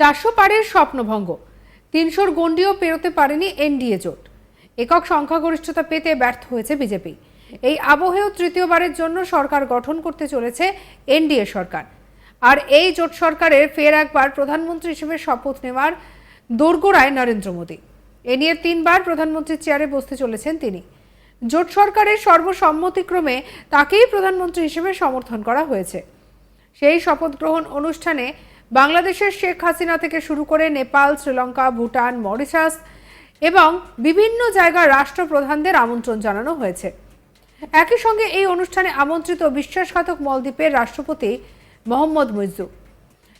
চারশো পারের স্বপ্নভঙ্গ। তিনশোর গণ্ডিও পেরোতে পারেনি এনডিএ জোট। একক সংখ্যাগরিষ্ঠতা পেতে ব্যর্থ হয়েছে বিজেপি। এই আবহেও তৃতীয়বারের জন্য সরকার গঠন করতে চলেছে এনডিএ সরকার। আর এই জোট সরকারের ফের একবার প্রধানমন্ত্রী হিসেবে শপথ নেওয়ার দোরগোড়ায় নরেন্দ্র মোদী। এ নিয়ে তিনবার প্রধানমন্ত্রীর চেয়ারে বসতে চলেছেন তিনি। জোট সরকারের সর্বসম্মতিক্রমে তাকেই প্রধানমন্ত্রী হিসেবে সমর্থন করা হয়েছে। সেই শপথ গ্রহণ অনুষ্ঠানে বাংলাদেশের শেখ হাসিনা থেকে শুরু করে নেপাল, শ্রীলঙ্কা, ভুটান, মরিশাস এবং বিভিন্ন জায়গার রাষ্ট্রপ্রধানদের আমন্ত্রণ জানানো হয়েছে। একই সঙ্গে এই অনুষ্ঠানে আমন্ত্রিত বিশ্বাসঘাতক মলদ্বীপের রাষ্ট্রপতি মোহাম্মদ মুইজু।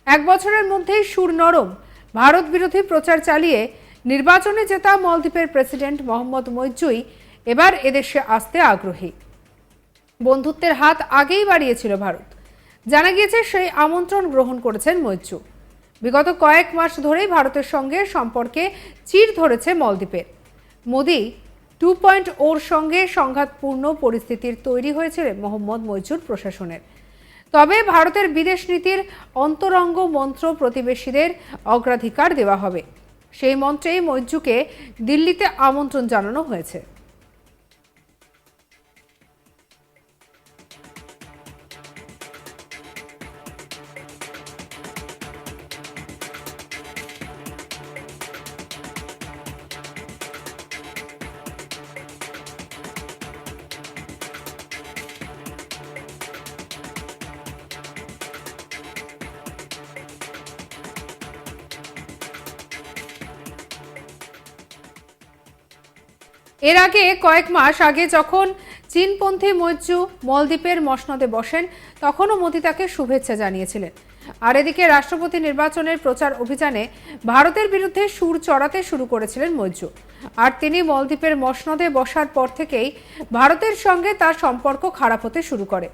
এক বছরের মধ্যেই সুর নরম, ভারত বিরোধী প্রচার চালিয়ে নির্বাচনে জেতা মলদ্বীপের প্রেসিডেন্ট মোহাম্মদ মৈজুই এবার এদেশে আসতে আগ্রহী। বন্ধুত্বের হাত আগেই বাড়িয়েছিল ভারত। জানা গিয়েছে, সেই আমন্ত্রণ গ্রহণ করেছেন মৈত্রু। বিগত কয়েক মাস ধরেই ভারতের সঙ্গে সম্পর্কে চির ধরেছে মলদ্বীপের মোদি, টু পয়েন্ট ওর সঙ্গে সংঘাতপূর্ণ পরিস্থিতির তৈরি হয়েছে মোহাম্মদ মৈজুর প্রশাসনের। তবে ভারতের বিদেশ নীতির অন্তরঙ্গ মন্ত্র প্রতিবেশীদের অগ্রাধিকার দেওয়া হবে। সেই মন্ত্রেই মৈজুকে দিল্লিতে আমন্ত্রণ জানানো হয়েছে। এর আগে কয়েক মাস আগে যখন চীনপন্থী মৈত্রু মলদ্বীপের মসনদে বসেন, তখনও মোদি তাকে শুভেচ্ছা জানিয়েছিলেন। আর এদিকে রাষ্ট্রপতি নির্বাচনের প্রচার অভিযানে ভারতের বিরুদ্ধে সুর চড়াতে শুরু করেছিলেন মৈত্রু। আর তিনি মলদ্বীপের মসনদে বসার পর থেকেই ভারতের সঙ্গে তার সম্পর্ক খারাপ হতে শুরু করে।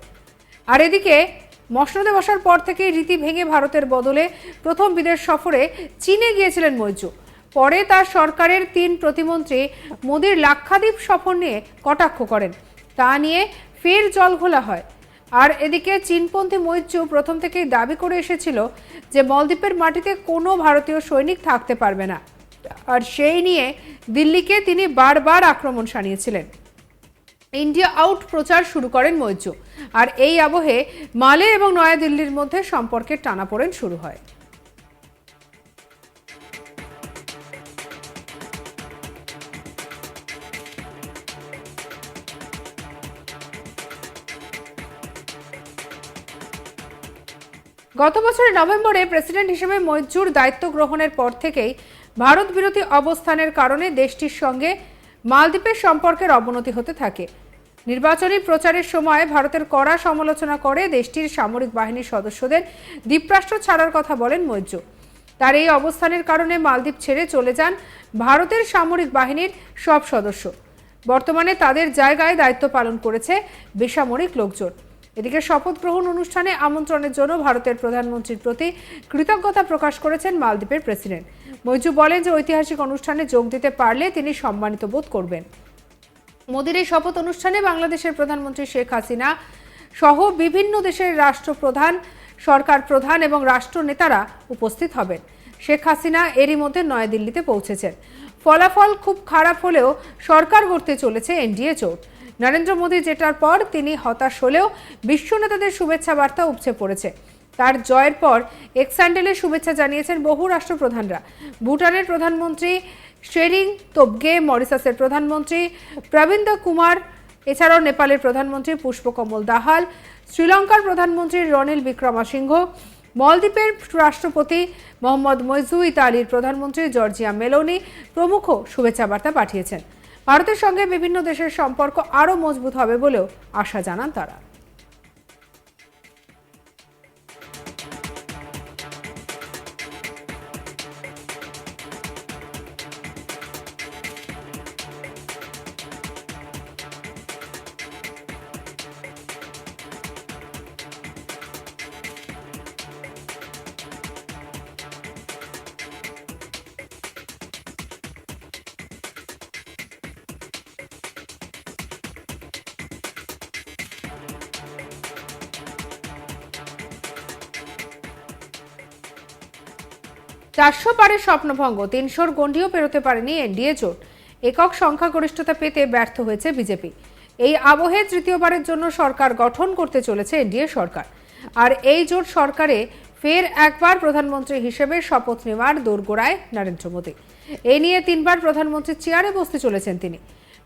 আর এদিকে মসনদে বসার পর থেকেই রীতি ভেঙে ভারতের বদলে প্রথম বিদেশ সফরে চীনে গিয়েছিলেন মৈত্রু। পরে তার সরকারের তিন প্রতিমন্ত্রী মোদীর লাক্ষাদ্বীপ সফর নিয়ে কটাক্ষ করেন। তা নিয়ে ফের জল ঘোলা হয়। আর এদিকে চীনপন্থী মৈত্রু প্রথম থেকেই দাবি করে এসেছিল যে মলদ্বীপের মাটিতে কোনো ভারতীয় সৈনিক থাকতে পারবে না। আর সেই নিয়ে দিল্লিকে তিনি বারবার আক্রমণ সানিয়েছিলেন ইন্ডিয়া আউট প্রচার শুরু করেন মৈত্র। আর এই আবহে মালে এবং নয়াদিল্লির মধ্যে সম্পর্কের টানাপোড়েন শুরু হয়। গত বছরের নভেম্বরে প্রেসিডেন্ট হিসেবে মৈজুর দায়িত্ব গ্রহণের পর থেকেই ভারত বিরোধী অবস্থানের কারণে দেশটির সঙ্গে মালদ্বীপের সম্পর্কের অবনতি হতে থাকে। নির্বাচনী প্রচারের সময় ভারতের কড়া সমালোচনা করে দেশটির সামরিক বাহিনীর সদস্যদের দ্বীপরাষ্ট্র ছাড়ার কথা বলেন মৈজু তার এই অবস্থানের কারণে মালদ্বীপ ছেড়ে চলে যান ভারতের সামরিক বাহিনীর সব সদস্য। বর্তমানে তাদের জায়গায় দায়িত্ব পালন করেছে বেসামরিক লোকজন। এদিকে শপথ গ্রহণ অনুষ্ঠানে আমন্ত্রণের জন্য ভারতের প্রধানমন্ত্রীর প্রতি কৃতজ্ঞতা প্রকাশ করেছেন মালদ্বীপের প্রেসিডেন্ট। মৈজু বলেন যে ঐতিহাসিক অনুষ্ঠানে যোগ দিতে পারলে তিনি সম্মানিত বোধ করবেন। মোদীর এই শপথ অনুষ্ঠানে বাংলাদেশের প্রধানমন্ত্রী শেখ হাসিনা সহ বিভিন্ন দেশের রাষ্ট্রপ্রধান, সরকার প্রধান এবং রাষ্ট্রনেতারা উপস্থিত হবেন। শেখ হাসিনা এরই মধ্যে নয়াদিল্লিতে পৌঁছেছেন। ফলাফল খুব খারাপ হলেও সরকার গড়তে চলেছে এনডিএ জোট। নরেন্দ্র মোদী জেতার পর তিনি হতাশ হলেও বিশ্ব নেতাদের শুভেচ্ছা বার্তা উপচে পড়েছে। তার জয়ের পর এক্স্যান্ডেলের শুভেচ্ছা জানিয়েছেন বহু রাষ্ট্রপ্রধানরা। ভুটানের প্রধানমন্ত্রী শেরিং তোবগে মরিসাসের প্রধানমন্ত্রী প্রবীন্দ্র কুমার, এছাড়াও নেপালের প্রধানমন্ত্রী পুষ্পকমল দাহাল, শ্রীলঙ্কার প্রধানমন্ত্রী রনিল বিক্রমাসিংহ, মলদ্বীপের রাষ্ট্রপতি মোহাম্মদ মৈজু ইতালির প্রধানমন্ত্রী জর্জিয়া মেলোনি প্রমুখ শুভেচ্ছা বার্তা পাঠিয়েছেন। ভারতের সঙ্গে বিভিন্ন দেশের সম্পর্ক আরও মজবুত হবে বলেও আশা জানান তারা। চারশো পারে স্বপ্নভঙ্গ, তিনশোর গণ্ডিও পেরোতে পারেনি এনডিএ জোট। একক সংখ্যাগরিষ্ঠতা পেতে ব্যর্থ হয়েছে বিজেপি। এই আবহে তৃতীয়বারের জন্য সরকার গঠন করতে চলেছে এনডিএ সরকার। আর এই জোট সরকারে ফের একবার প্রধানমন্ত্রী হিসেবে শপথ নেওয়ার দোরগোড়ায় নরেন্দ্র মোদী। এ নিয়ে তিনবার প্রধানমন্ত্রীর চেয়ারে বসতে চলেছেন তিনি।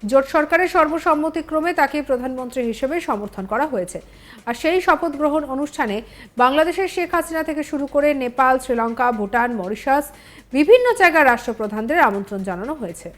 জোট সরকারের সর্বসম্মতিক্রমে তাকে প্রধানমন্ত্রী হিসেবে সমর্থন করা হয়েছে। আর সেই শপথ গ্রহণ অনুষ্ঠানে বাংলাদেশের শেখ হাসিনা থেকে শুরু করে নেপাল, শ্রীলঙ্কা, ভুটান, মরিশাস, বিভিন্ন জায়গার রাষ্ট্রপ্রধানদের আমন্ত্রণ জানানো হয়েছে।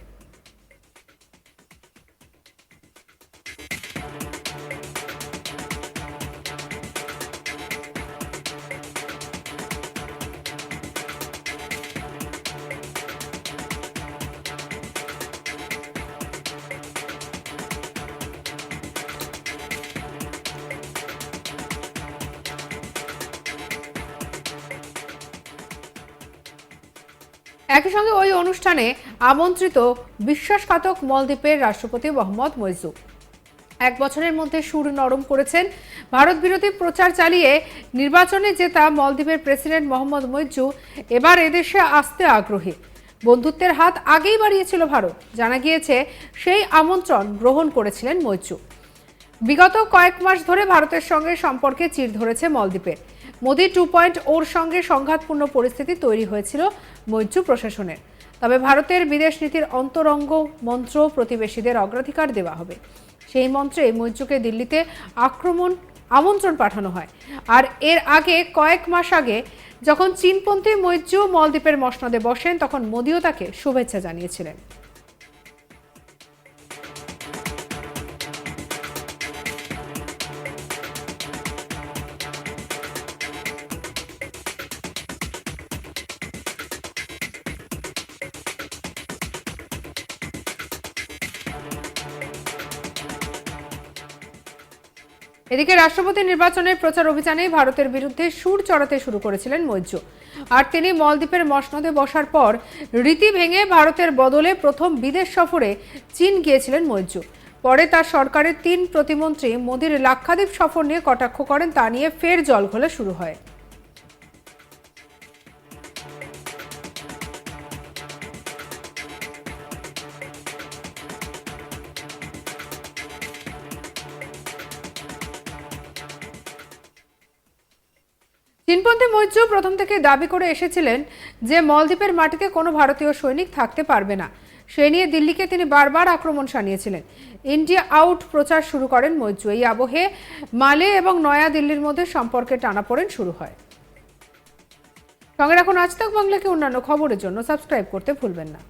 একই সঙ্গে ওই অনুষ্ঠানে আমন্ত্রিত বিশ্বাসঘাতক মলদ্বীপের রাষ্ট্রপতি মোহাম্মদ মইজু এক বছরের মধ্যে সুর নরম করেছেন। ভারত বিরোধী প্রচার চালিয়ে নির্বাচনে জেতা মলদ্বীপের প্রেসিডেন্ট মোহাম্মদ মইজু এবার এদেশে আসতে আগ্রহী। বন্ধুত্বের হাত আগেই বাড়িয়েছিল ভারত। জানা গিয়েছে, সেই আমন্ত্রণ গ্রহণ করেছিলেন মৈচু বিগত কয়েক মাস ধরে ভারতের সঙ্গে সম্পর্কে চির ধরেছে মলদ্বীপের। মোদি টু পয়েন্ট ওর সঙ্গে সংঘাতপূর্ণ পরিস্থিতি তৈরি হয়েছিল মৈত্র প্রশাসনের। তবে ভারতের বিদেশ নীতির অন্তরঙ্গ মন্ত্র প্রতিবেশীদের অগ্রাধিকার দেওয়া হবে। সেই মন্ত্রে মৈত্রকে দিল্লিতে আক্রমণ, আমন্ত্রণ পাঠানো হয়। আর এর আগে কয়েক মাস আগে যখন চীনপন্থী মৈত্র মলদ্বীপের মসনদে বসেন, তখন মোদিও তাকে শুভেচ্ছা জানিয়েছিলেন। এদিকে রাষ্ট্রপতি নির্বাচনের প্রচার অভিযানে ভারতের বিরুদ্ধে সুর চড়াতে শুরু করেছিলেন মৈত্র। আর তিনি মলদ্বীপের মসনদে বসার পর রীতি ভেঙে ভারতের বদলে প্রথম বিদেশ সফরে চীন গিয়েছিলেন মৈত্র। পরে তার সরকারের তিন প্রতিমন্ত্রী মোদীর লাক্ষাদ্বীপ সফর নিয়ে কটাক্ষ করেন, তা নিয়ে ফের জল ঘোলা শুরু হয়। চীনপন্থী মৈত্র প্রথম থেকে দাবি করে এসেছিলেন যে মলদ্বীপের মাটিতে কোনো ভারতীয় সৈনিক থাকতে পারবে না। সে নিয়ে দিল্লিকে তিনি বারবার আক্রমণ সানিয়েছিলেন ইন্ডিয়া আউট প্রচার শুরু করেন মৈত্র। এই আবহে মালে এবং নয়া দিল্লির মধ্যে সম্পর্কে টানাপোড়েন শুরু হয়। সঙ্গে রাখুন আজ তক বাংলাকে অন্যান্য খবরের জন্য। সাবস্ক্রাইব করতে ভুলবেন না।